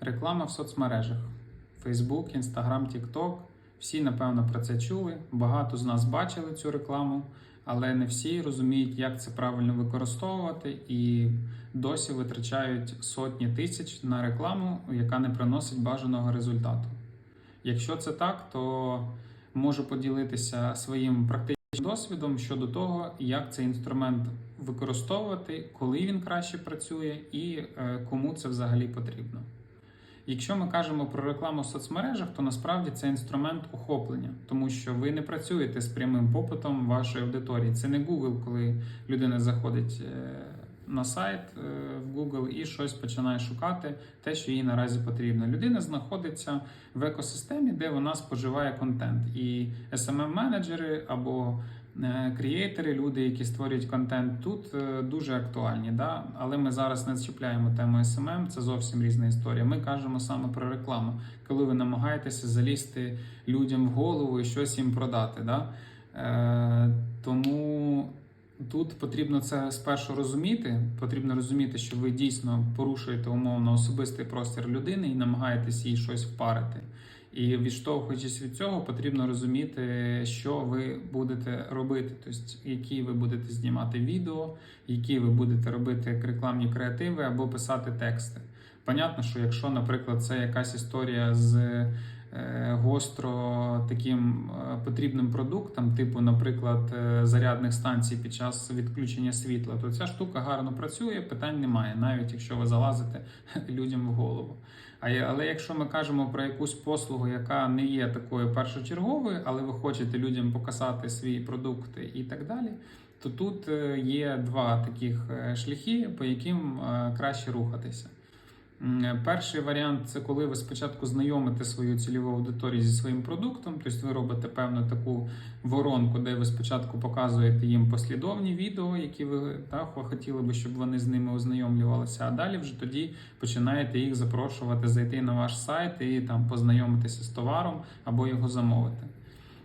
Реклама в соцмережах: Facebook, Instagram, TikTok. Всі, напевно, про це чули. Багато з нас бачили цю рекламу, але не всі розуміють, як це правильно використовувати, і досі витрачають сотні тисяч на рекламу, яка не приносить бажаного результату. Якщо це так, то можу поділитися своїм практичним досвідом щодо того, як цей інструмент використовувати, коли він краще працює і е, кому це взагалі потрібно. Якщо ми кажемо про рекламу в соцмережах, то насправді це інструмент охоплення, тому що ви не працюєте з прямим попитом вашої аудиторії. Це не Google, коли людина заходить е, на сайт е, в Google і щось починає шукати, те, що їй наразі потрібно. Людина знаходиться в екосистемі, де вона споживає контент. І smm менеджери або Крієйтери, люди, які створюють контент, тут е, дуже актуальні. Да? Але ми зараз не чіпляємо тему SMM, це зовсім різна історія. Ми кажемо саме про рекламу, коли ви намагаєтеся залізти людям в голову і щось їм продати. Да? Е, тому тут потрібно це спершу розуміти. Потрібно розуміти, що ви дійсно порушуєте умовно особистий простір людини і намагаєтесь їй щось впарити. І відштовхуючись від цього, потрібно розуміти, що ви будете робити, тобто які ви будете знімати відео, які ви будете робити рекламні креативи або писати тексти. Понятно, що якщо, наприклад, це якась історія з гостро таким е, потрібним продуктом, типу, наприклад, е, зарядних станцій під час відключення світла, то ця штука гарно працює, питань немає, навіть якщо ви залазите людям в голову. Але якщо ми кажемо про якусь послугу, яка не є такою першочерговою, але ви хочете людям показати свій продукт і так далі, то тут е, є два таких е, шляхи, по яким е, краще рухатися. М, Перший варіант це коли ви спочатку знайомите свою цільову аудиторію зі своїм продуктом, тобто ви робите певну таку воронку, де ви спочатку показуєте їм послідовні відео, які ви так, хотіли би, щоб вони з ними ознайомлювалися, а далі вже тоді починаєте їх запрошувати зайти на ваш сайт і там познайомитися з товаром або його замовити.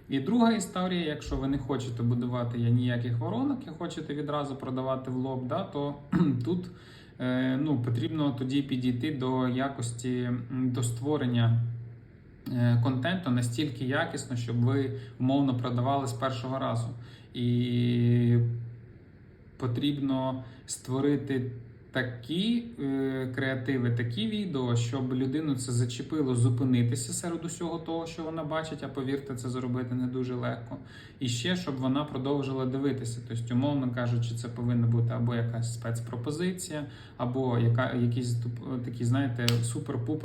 І друга історія, якщо ви не хочете будувати ніяких воронок і хочете відразу продавати в лоб, да, то тут е, ну, потрібно тоді підійти до якості до створення е, контенту настільки якісно, щоб ви умовно продавали з першого разу. І потрібно створити такі е, креативи, такі відео, щоб людину це зачепило зупинитися серед усього того, що вона бачить, а повірте, це зробити не дуже легко. І ще щоб вона продовжила дивитися. Тобто, умовно кажучи, це повинна бути або якась спецпропозиція, або яка якісь такі, знаєте, супер-пупер